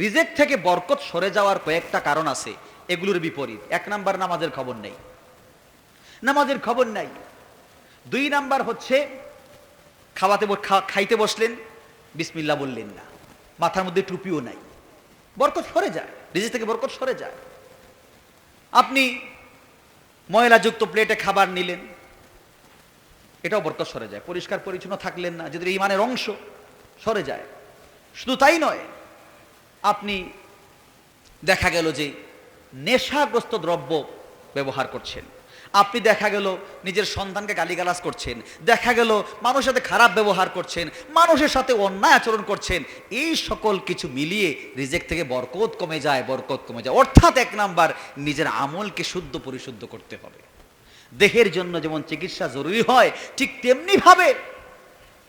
রিজেক থেকে বরকত সরে যাওয়ার কয়েকটা কারণ আছে, এগুলোর বিপরীত। এক নাম্বার, নামাজের খবর নেই। নামাজের খবর নাই। দুই নাম্বার হচ্ছে, খাওয়াতে খাইতে বসলেন বিসমিল্লা বললেন না। মাথার মধ্যে টুপিও নাই। বরকত সরে যায় রিজেক থেকে বরকত সরে যায়। আপনি ময়লাযুক্ত প্লেটে খাবার নিলেন, এটাও বরকত সরে যায়। পরিষ্কার পরিচ্ছন্ন থাকলেন না যদি ইমানের অংশ, সরে যায়। শুধু তাই নয় আপনি দেখা গেল যে নেশাগ্রস্ত দ্রব্য ব্যবহার করছেন। আপনি দেখা গেল নিজের সন্তানকে গালিগালাজ করছেন। দেখা গেল মানুষের সাথে খারাপ ব্যবহার করছেন। মানুষের সাথে অন্যায় আচরণ করছেন। এই সকল কিছু মিলিয়ে রিজেক্ট থেকে বরকত কমে যায়, বরকত কমে যায়। অর্থাৎ এক নাম্বার, নিজের আমলকে শুদ্ধ পরিশুদ্ধ করতে হবে। দেহের জন্য যেমন চিকিৎসা জরুরি হয়, ঠিক তেমনি ভাবে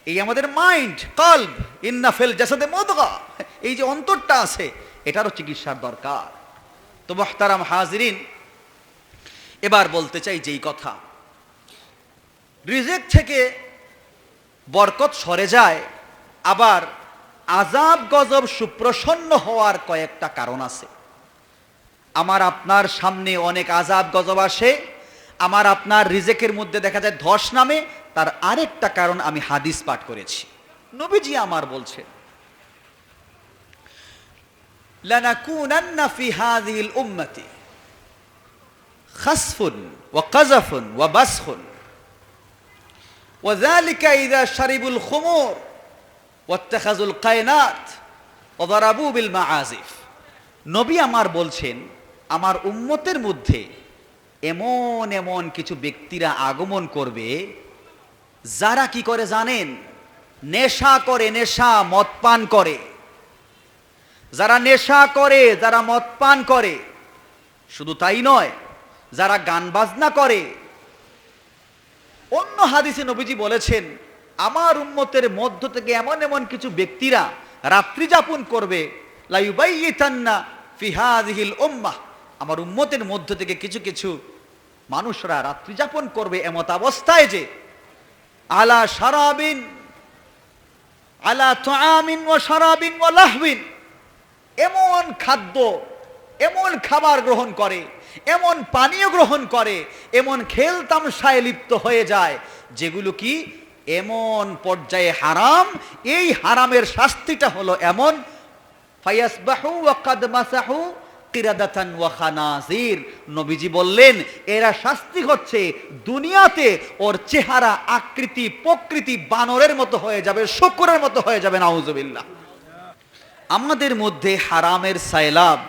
এই আমাদের মাইন্ড কল্ব ইন্নাফেল জাসাদে মদগা এই যে অন্তরটা আছে, এটারও চিকিৎসার দরকার। তো মোহতারাম হাজরিন, এবার বলতে চাই যেই কথা। রিজেক থেকে বরকত সরে যায়, আবার আজাব গজব সুপ্রসন্ন হওয়ার কয়েকটা কারণ আছে। আমার আপনার সামনে অনেক আজাব গজব আসে, আমার আপনার রিজেকের মধ্যে দেখা যায় ধস নামে তার আরেকটা কারণ আমি হাদিস পাঠ করেছি। নবীজি আমার বলছেন ওয়া নবী আমার বলছেন, আমার উম্মতের মধ্যে এমন এমন কিছু ব্যক্তিরা আগমন করবে যারা কি করে জানেন? নেশা করে, নেশা মদ পান করে। যারা নেশা করে, যারা মদ পান করে, শুধু তাই নয়, যারা গান বাজনা করে। অন্য হাদিসে নবীজি বলেছেন, আমার উন্মতের মধ্য থেকে এমন এমন কিছু ব্যক্তিরা রাত্রি যাপন করবে আমার উন্মতের মধ্য থেকে কিছু কিছু মানুষরা রাত্রি যাপন করবে এমত অবস্থায় যে আলা সারাবিন আলা তুআমিন ওয়া সারাবিন ওয়া লাহবিন এমন খাদ্য, এমন খাবার গ্রহণ করে, এমন পানীয় গ্রহণ করে, এমন খেল তামসায় লিপ্ত হয়ে যায়, যেগুলো কি এমন পর্যায়ে হারাম। এই হারামের শাস্তিটা হলো এমন, ফায়াসবাহু ওয়া কাদ মাসাহু নবীজি বললেন, এরা শাস্তি হচ্ছে দুনিয়াতে, ওর চেহারা আকৃতি, প্রকৃতি বানরের মতো হয়ে যাবে, শুকুরের মতো হয়ে যাবে, নাউজুবিল্লাহ। আমাদের মধ্যে হারামের সাইলাব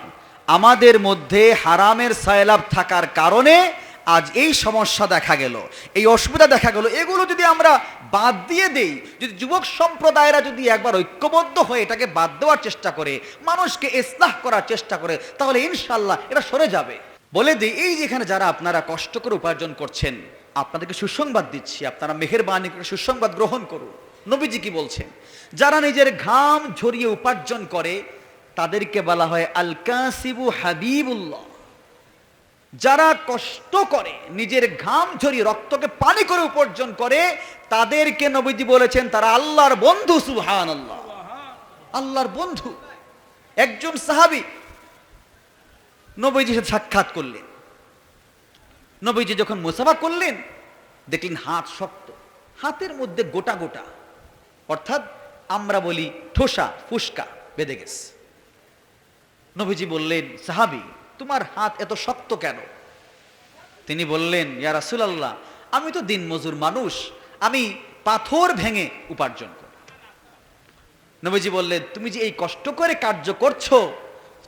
আমাদের মধ্যে হারামের সায়লাব থাকার কারণে আজ এই সমস্যা দেখা গেল, এই অসুবিধা দেখা গেল। এগুলো যদি আমরা বাদ দিয়ে দেই, যদি যুবক সম্প্রদায়েরা যদি একবার ঐক্যবদ্ধ হয়ে এটাকে বাদ দেওয়ার চেষ্টা করে, মানুষকে ইসলাহ করার চেষ্টা করে, তাহলে ইনশাল্লাহ এটা সরে যাবে। বলে দিই, এই যেখানে যারা আপনারা কষ্ট করে উপার্জন করছেন, আপনাদেরকে সুসংবাদ দিচ্ছি, আপনারা মেহেরবানি করে সুসংবাদ গ্রহণ করুন। নবীজি কি বলছেন? যারা নিজের ঘাম ঝরিয়ে উপার্জন করে, তাদেরকে বলা হয় আল কাসিবু হাবিবুল্লাহ। যারা কষ্ট করে নিজের ঘাম ঝরিয়ে রক্তকে পানি করে উপার্জন করে, তাদেরকে নবীজি বলেছেন, তারা আল্লাহর বন্ধু সুহান আল্লাহ আল্লাহর বন্ধু। একজন সাহাবি নবীজির সাথে সাক্ষাৎ করলেন। নবীজি যখন মোসাফা করলেন, দেখলেন হাত শক্ত। হাতের মধ্যে গোটা গোটা। অর্থাৎ আমরা বলি ঠোসা, ফুসকা বেঁধে গেছে। নবীজি বললেন, সাহাবি তোমার হাত এত শক্ত কেন? তিনি বললেন, ইয়া রাসূলুল্লাহ, আমি তো দিন মজুর মানুষ, আমি পাথর ভেঙে উপার্জন করি। নবীজি বললেন, তুমি যে এই কষ্ট করে কার্য করছ,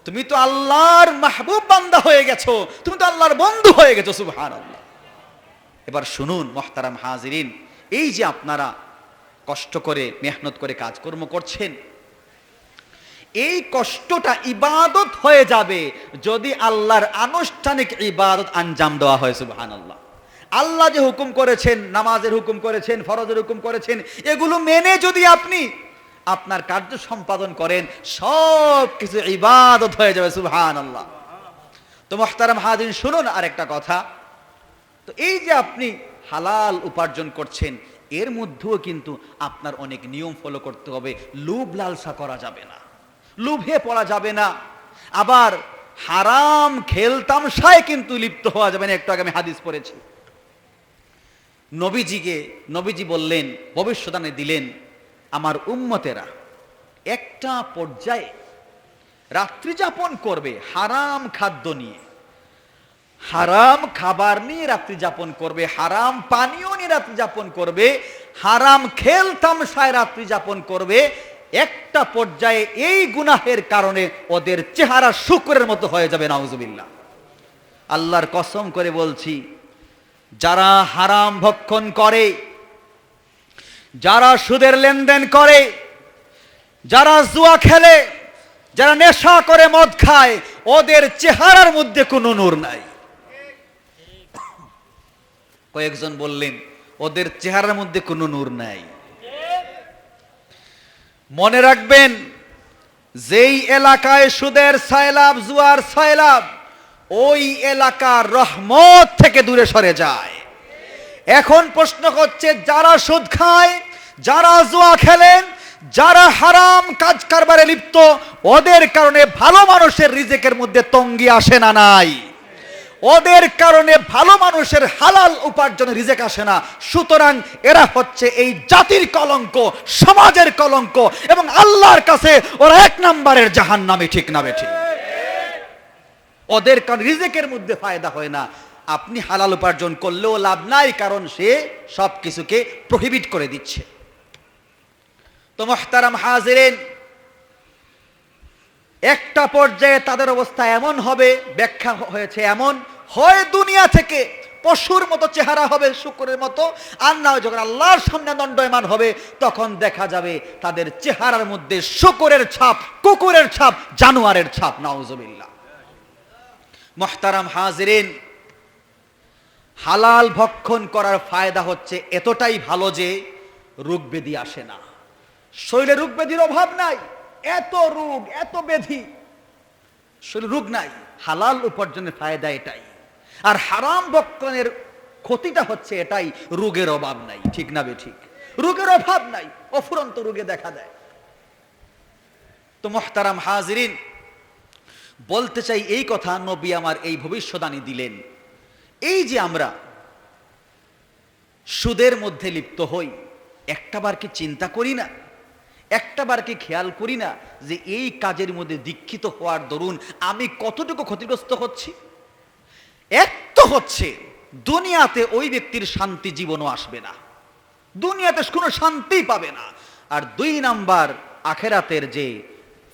তুমি তো আল্লাহর মাহবুব বান্দা হয়ে গেছো, তুমি তো আল্লাহর বন্ধু হয়ে গেছো, সুবহানাল্লাহ। এবার শুনুন, মোহতারাম হাজিরিন, এই যে আপনারা কষ্ট করে, মেহনত করে কাজকর্ম করছেন এই কষ্টটা ইবাদত হয়ে যাবে যদি আল্লাহর আনুষ্ঠানিক ইবাদত আঞ্জাম দেওয়া হয় সুবহান আল্লাহ আল্লাহ যে হুকুম করেছেন, নামাজের হুকুম করেছেন, ফরজের হুকুম করেছেন, এগুলো মেনে যদি আপনি আপনার কার্য সম্পাদন করেন, সব কিছু ইবাদত হয়ে যাবে সুবহান আল্লাহ তো মোহতারাম হাজিন শুনুন আরেকটা কথা। তো এই যে আপনি হালাল উপার্জন করছেন, এর মধ্যেও কিন্তু আপনার অনেক নিয়ম ফলো করতে হবে, লোভ লালসা করা যাবে না। লুভে পড়া যাবে না। আবার হারাম খেলতামশায় কিন্তু লিপ্ত হওয়া যাবে না, একটু আগে আমি হাদিস পড়েছি। নবীজিকে, নবীজি বললেন ভবিষ্যদানে দিলেন, আমার উম্মতেরা, একটা পর্যায়ে রাত্রি যাপন করবে হারাম খাদ্য নিয়ে। হারাম খাবার নিয়ে রাত্রি যাপন করবে, হারাম পানীয় নিয়ে রাত্রি যাপন করবে, হারাম খেল তামশায় রাত্রি যাপন করবে একটা পর্যায়ে এই গুনাহের কারণে ওদের চেহারা শুক্রের মতো হয়ে যাবে, নাউজুবিল্লাহ। আল্লাহর কসম করে বলছি, যারা হারাম ভক্ষণ করে, যারা সুদের লেনদেন করে, যারা জুয়া খেলে, যারা নেশা করে মদ খায়, ওদের চেহারার মধ্যে কোনো নূর নাই। কয়েকজন বললেন, ওদের চেহারার মধ্যে কোনো নূর নাই। মনে রাখবেন, যেই এলাকায় সুদের সায়লাভ জুয়ার সায়লাভ ওই এলাকার রহমত থেকে দূরে সরে যায়। এখন প্রশ্ন হচ্ছে, যারা সুদ খায়, যারা জুয়া খেলেন যারা হারাম কাজ কারবারে লিপ্ত, ওদের কারণে ভালো মানুষের রিজেকের মধ্যে তঙ্গি আসে না নাই? ওদের কারণে ভালো মানুষের হালাল উপার্জনে রিজেক আসে না। সুতরাং এরা হচ্ছে এই জাতির কলঙ্ক, সমাজের কলঙ্ক এবং আল্লাহর কাছে ওরা এক নম্বরের জাহান নামে ঠিক নামে ঠিক ওদের কারণ রিজেকের মধ্যে ফায়দা হয় না। আপনি হালাল উপার্জন করলেও লাভ নাই, কারণ সে সব কিছুকে প্রহিবিট করে দিচ্ছে। তো মোহতারাম হাজিরেন, একটা পর্যায়ে তাদের অবস্থা এমন হবে, ব্যাখ্যা হয়েছে এমন হয় দুনিয়া থেকে পশুর মতো চেহারা হবে, শুকুরের মতো, আর না যখন আল্লাহর সামনে দণ্ডয়মান হবে, তখন দেখা যাবে তাদের চেহারার মধ্যে শুকুরের ছাপ, কুকুরের ছাপ, জানোয়ারের ছাপ, নাউজুবিল্লাহ। মোহতারাম হাজিরিন, হালাল ভক্ষণ করার ফায়দা হচ্ছে এতটাই ভালো যে রোগ ব্যাধি আসে না। শরীরে রোগ ব্যাধির অভাব নাই, এত রোগ, এত ব্যাধি, শরীরে রোগ নাই, হালাল উপার্জনের ফায়দা এটাই। আর হারাম ভক্ষণের ক্ষতিটা হচ্ছে এটাই, রোগের অভাব নাই, ঠিক না ঠিক? রোগের অভাব নাই, অফুরন্ত রোগে দেখা দেয়। তো মোহতারাম হাজরিন, বলতে চাই এই কথা, নবী আমার এই দিলেন। এই যে আমরা সুদের মধ্যে লিপ্ত হই একটাবার কি চিন্তা করি না? একটাবার কি খেয়াল করি না যে এই কাজের মধ্যে দীক্ষিত হওয়ার দরুন আমি কতটুকু ক্ষতিগ্রস্ত হচ্ছি? এক তো হচ্ছে দুনিয়াতে ওই ব্যক্তির শান্তি জীবনও আসবে না দুনিয়াতে কোনো শান্তি পাবে না আর দুই নাম্বার আখেরাতের যে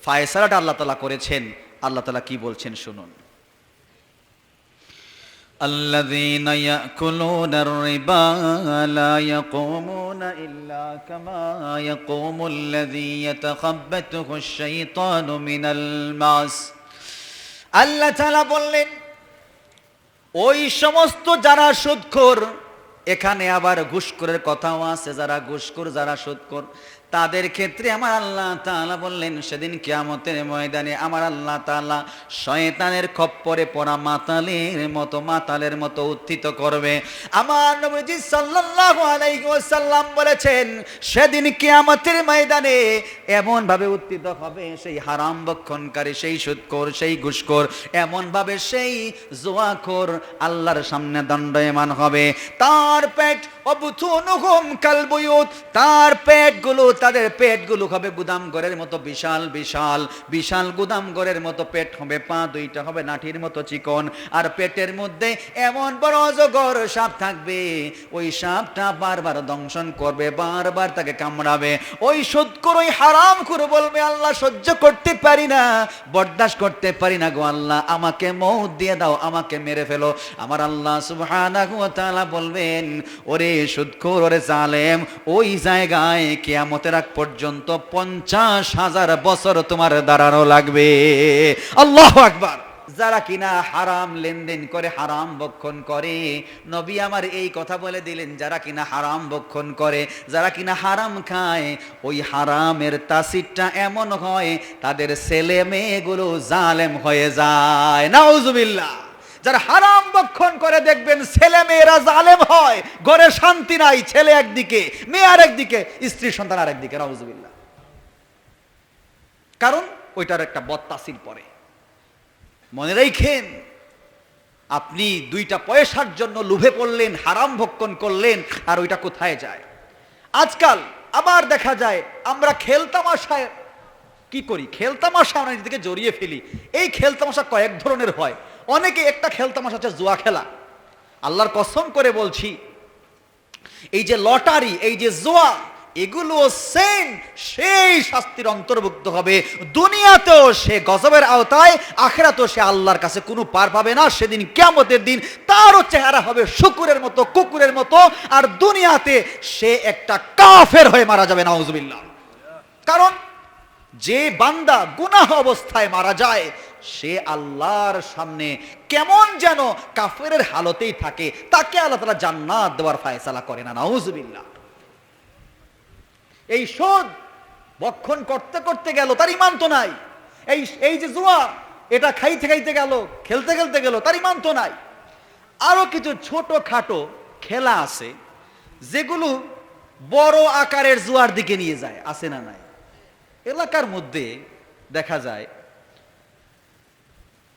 ফায়সালাটা আল্লাহ তালা করেছেন আল্লাহ তালা কি বলছেন শুনুন الذين يأكلون الربا لا يقومون إلا كما يقوم الذي يتخبطه الشيطان من المعس আল্লাহ তালা বললেন ওই সমস্ত যারা সুদখোর এখানে আবার ঘুষখোরের কথাও আছে, যারা ঘুষখোর, যারা সুদখোর। তাদের ক্ষেত্রে আমার আল্লাহ তাআলা বললেন, সেদিন কিয়ামতের ময়দানে আমার আল্লাহ তাআলা শয়তানের খপ্পরে পড়া মাতালের মতো মাতালের মতো উত্থিত করবে। আমার নবীজি সাল্লাল্লাহু আলাইহি বলেছেন, সেদিন কিয়ামতের ময়দানে এমন ভাবে উত্থিত হবে সেই হারাম বক্ষণকারী, সেই সুদখোর, সেই ঘুষখোর এমন ভাবে সেই জোয়াখোর আল্লাহর সামনে দণ্ডায়মান হবে। তার পেট অবুথুনুহুম কালবুয়ুত তার পেটগুলো, তাদের পেটগুলো হবে গুদাম ঘরের মতো বিশাল বিশাল। বিশাল গুদাম ঘরের মতো পেট হবে, পা দুইটা হবে নাঠির মতো চিকন। আর পেটের মধ্যে এমন বড় অজগর সাপ থাকবে, ওই সাপটা বারবার দংশন করবে, বারবার তাকে কামড়াবে। ওই সুদকর ওই হারাম করে বলবে, আল্লাহ সহ্য করতে পারি না, বরদাস্ত করতে পারি না গো আল্লাহ। আমাকে মৌত দিয়ে দাও, আমাকে মেরে ফেলো। আমার আল্লাহ সুবহানাহু ওয়া তাআলা বলবেন ওরে সুদখোর ওরে জালেম, ওই জায়গায় কিয়ামতের আগ পর্যন্ত পঞ্চাশ হাজার বছর তোমার দাঁড়ানো লাগবে। আল্লাহ আকবার। যারা কিনা হারাম লেনদেন করে, হারাম বক্ষণ করে, নবী আমার এই কথা বলে দিলেন, যারা কিনা হারাম বক্ষণ করে, যারা কিনা হারাম খায়, ওই হারামের তাসিরটা এমন হয়, তাদের ছেলে মেয়েগুলো জালেম হয়ে যায়। নাউজুবিল্লাহ। যারা হারাম বক্ষণ করে দেখবেন ছেলে মেয়েরা জালেম হয়, ঘরে শান্তি নাই, ছেলে একদিকে, মেয়ে আরেকদিকে, স্ত্রী সন্তান আরেকদিকে, নাউজুবিল্লাহ। কারণ ওইটার একটা বত্তাসির পরে। মনে রাখেন আপনি দুইটা পয়সার জন্য লুভে পড়লেন, হারাম ভক্ষণ করলেন, আর ওইটা কোথায় যায়? আজকাল আবার দেখা যায়, আমরা খেলতামাশায় কি করি? খেলতামাশা আমরা নিজেকে জড়িয়ে ফেলি। এই খেলতামাশা কয়েক ধরনের হয়। অনেকে একটা খেলতামাশা হচ্ছে জুয়া খেলা। আল্লাহর কসম করে বলছি, এই যে লটারি, এই যে জোয়া, এগুলো সেম সেই শাস্তির অন্তর্ভুক্ত হবে। দুনিয়াতেও সে গজবের আওতায়, আখেরাতেও সে আল্লাহর কাছে কোনো পার পাবে না। সেদিন কেমতের দিন তারও চেহারা হবে শুকুরের মতো, কুকুরের মতো। আর দুনিয়াতে সে একটা কাফের হয়ে মারা যাবে, নাউজুবিল্লাহ। কারণ যে বান্দা গুনাহ অবস্থায় মারা যায়, সে আল্লাহর সামনে কেমন যেন কাফের হালতেই থাকে, তাকে আল্লাহ তালা জান্নাত দেওয়ার ফায়সালা করে না, নাউজুবিল্লাহ। এই শোধ বক্ষণ করতে করতে গেল, তার ইমান তো নাই। এই এই যে জুয়া, এটা খাইতে খাইতে গেল, খেলতে খেলতে গেল, তার ইমান তো নাই। আরও কিছু ছোট খাটো খেলা আছে, যেগুলো বড় আকারের জুয়ার দিকে নিয়ে যায়, আছে না নাই? এলাকার মধ্যে দেখা যায়,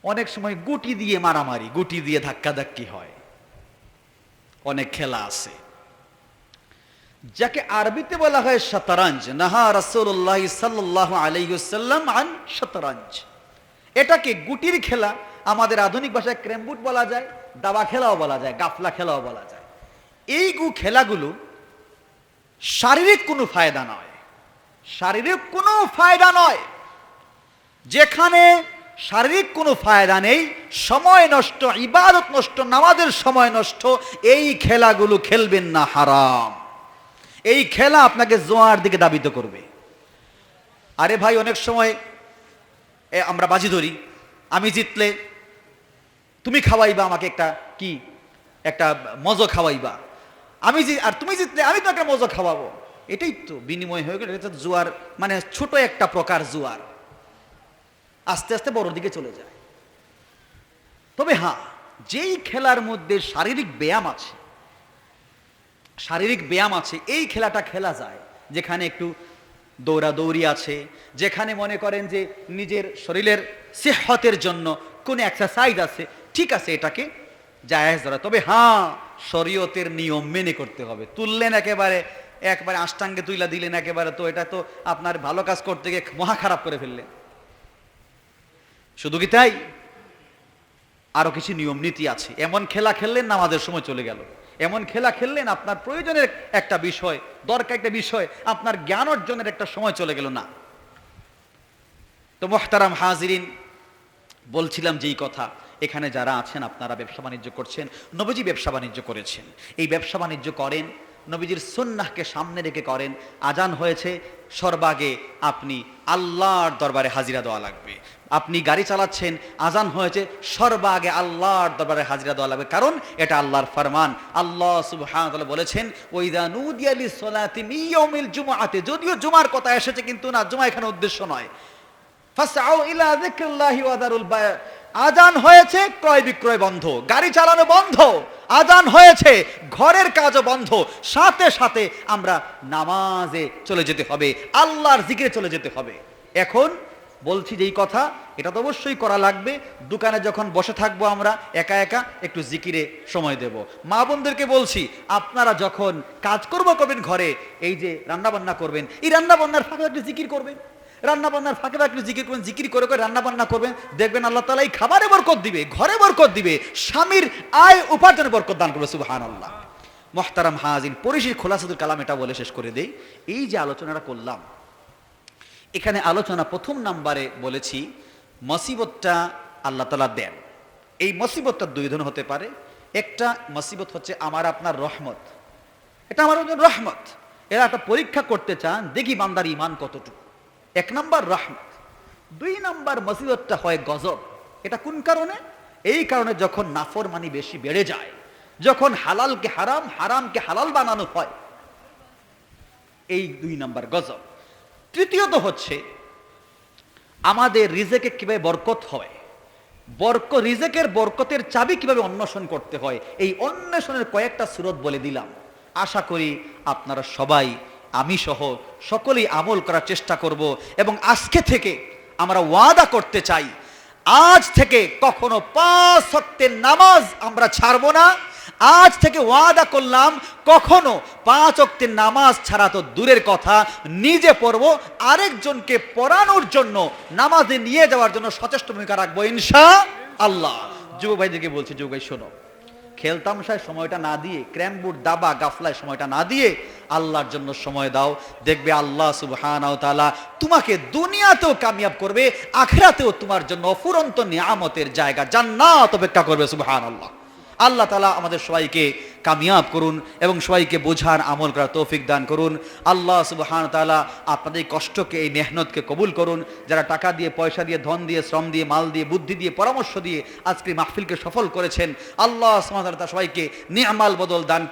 অনেক সময় গুটি দিয়ে মারামারি, গুটি দিয়ে ধাক্কাধাক্কি হয়। অনেক খেলা আছে। যাকে আরবিতে বলা হয় শতরঞ্জ, নাহা রাসূলুল্লাহ সাল্লাল্লাহু আলাইহি ওয়াসাল্লাম আন শতরঞ্জ। এটাকে গুটির খেলা আমাদের আধুনিক ভাষায় ক্রেমবুট বলা যায়, দাবা খেলাও বলা যায়, গাফলা খেলাও বলা যায়। এই গু খেলাগুলো শারীরিক কোনো ফায়দা নয়। শারীরিক কোনো ফায়দা নয়। যেখানে শারীরিক কোনো ফায়দা নেই, সময় নষ্ট, ইবাদত নষ্ট, নামাজের সময় নষ্ট, এই খেলাগুলো খেলবেন না, হারাম। এই খেলা আপনাকে জোয়ার দিকে দাবিত করবে। আরে ভাই, অনেক সময় আমরা বাজি ধরি, আমি জিতলে তুমি খাওয়াইবা আমাকে একটা কি? একটা মজো খাওয়াইবা। আমি আর তুমি জিতলে আমি তো একটা মজো খাওয়াবো। এটাই তো বিনিময় হয়ে গেল, এটা জুয়ার মানে ছোট একটা প্রকার জুয়ার। আস্তে আস্তে বড় দিকে চলে যায়। তবে হ্যাঁ যেই খেলার মধ্যে শারীরিক ব্যায়াম আছে, শারীরিক ব্যায়াম আছে, এই খেলাটা খেলা যায়, যেখানে একটু দৌড়াদৌড়ি আছে, যেখানে মনে করেন যে নিজের শরীরের সেহতের জন্য কোন এক্সারসাইজ আছে, ঠিক আছে, এটাকে জায়েজ ধরা। তবে হ্যাঁ শরীয়তের নিয়ম মেনে করতে হবে। তুললেন একেবারে একবারে আষ্টাঙ্গে তুইলা দিলেন একেবারে, তো এটা তো আপনার ভালো কাজ করতে গিয়ে মহা খারাপ করে ফেললেন। শুধু কি তাই? আরও কিছু নিয়ম, নীতি আছে। এমন খেলা খেললেন আমাদের সময় চলে গেল। এমন খেলা খেললেন, আপনার প্রয়োজনের একটা বিষয়, দরকার একটা বিষয়, আপনার জ্ঞান অর্জনের একটা সময় চলে গেল না। তো মোহতারাম হাজিরিন, বলছিলাম যেই কথা, এখানে যারা আছেন, আপনারা ব্যবসা বাণিজ্য করছেন, নবীজি ব্যবসা বাণিজ্য করেছেন। এই ব্যবসা বাণিজ্য করেন নবীজির সুন্নাহকে সামনে রেখে করেন, আজান হয়েছে, সর্বাগে আপনি আল্লাহর দরবারে হাজিরা দেওয়া লাগবে। আপনি গাড়ি চালাচ্ছেন, আজান হয়েছে, সর্বাগে আল্লাহর দরবারে হাজিরা দেওয়া লাগবে। কারণ এটা আল্লাহর ফরমান। আল্লাহ সুবহানাহু বলেছেন, ওইদা নুদিয়া লিস-সালাতি মিন ইয়াউমিল জুমআতি। যদিও জুমার কথা এসেছে, কিন্তু না, জুমা এখানে উদ্দেশ্য নয়। ফাসআউ ইলা যিকরিল্লাহি ওয়া বায় আজান হয়েছে, ক্রয় বিক্রয় বন্ধ। গাড়ি চালানো বন্ধ, আজান হয়েছে, ঘরের কাজও বন্ধ। সাথে সাথে আমরা নামাজে চলে যেতে হবে, আল্লাহর জিকিরে চলে যেতে হবে। এখন বলছি যেই কথা, এটা তো অবশ্যই করা লাগবে। দোকানে যখন বসে থাকব আমরা, একা একা একটু জিকিরে সময় দেব। মা বোনদেরকে বলছি, আপনারা যখন কাজ করব করবেন ঘরে, এই যে রান্নাবান্না করবেন, এই রান্নাবান্নার ফাঁকে একটু জিকির করবেন। রান্না বান্নার ফাঁকে ফাঁকে জিকির করবেন, জিকির করে করে রান্না বান্না করবেন। দেখবেন আল্লাহ তালা এই খাবারে বরকত দিবে, ঘরে বরকত দিবে, স্বামীর আয় উপার্জনে বরকত দান করবে সুবাহান আল্লাহ মোহতারাম হাজিন পরিশির খোলাসাদুল কালাম এটা বলে শেষ করে দেই। এই যে আলোচনাটা করলাম, এখানে আলোচনা প্রথম নাম্বারে বলেছি, মসিবতটা আল্লাহ তালা দেন। এই মসিবতটা দুই ধরনের হতে পারে। একটা মসিবত হচ্ছে আমার আপনার রহমত। এটা আমার রহমত। এরা একটা পরীক্ষা করতে চান, দেখি বান্দার ইমান কতটুকু। এক নম্বর রহমত, দুই নম্বর মসিবতটা হয় গজব। এটা কোন কারণে? এই কারণে যখন নাফর মানি বেশি বেড়ে যায়, যখন হালালকে হারাম, হারামকে হালাল বানানো হয়, এই দুই নম্বর গজব। তৃতীয়ত হচ্ছে, আমাদের রিজেকে কীভাবে বরকত হয়, বরক, রিজেকের বরকতের চাবি কীভাবে অন্বেষণ করতে হয়, এই অন্বেষণের কয়েকটা সুরত বলে দিলাম। আশা করি আপনারা সবাই আমি সহ সকলেই আমল করার চেষ্টা করব এবং আজকে থেকে আমরা ওয়াদা করতে চাই। আজ থেকে কখনো পাঁচ সত্যের নামাজ আমরা ছাড়বো না। আজ থেকে ওয়াদা করলাম, কখনো পাঁচ অক্তের নামাজ ছাড়া তো দূরের কথা। নিজে পড়ব, আরেকজনকে পড়ানোর জন্য, নামাজে নিয়ে যাওয়ার জন্য সচেষ্ট ভূমিকা রাখব, ইনশা আল্লাহ। যুব ভাইদেরকে বলছি যুব ভাই, শোনো। খেলতামশায় সময়টা না দিয়ে ক্র্যামবুট দাবা গাফলায় সময়টা না দিয়ে আল্লাহর জন্য সময় দাও। দেখবে আল্লাহ সুবহানাহু তাআলা তোমাকে দুনিয়াতেও কামিয়াব করবে, আখিরাতেও তোমার জন্য অফুরন্ত নিয়ামতের জায়গা, জান্নাত অপেক্ষা করবে সুবহান আল্লাহ আল্লাহ তালা আমাদের সবাইকে কামিয়াব করুন এবং সবাইকে বোঝার আমল করার তৌফিক দান করুন। আল্লাহ সুবহান তালা আপনাদের কষ্টকে, এই মেহনতকে কবুল করুন। যারা টাকা দিয়ে, পয়সা দিয়ে, ধন দিয়ে, শ্রম দিয়ে, মাল দিয়ে, বুদ্ধি দিয়ে, পরামর্শ দিয়ে আজকে মাহফিলকে সফল করেছেন, আল্লাহ সুবহানাহু তালা সবাইকে নিয়ামাল বদল দান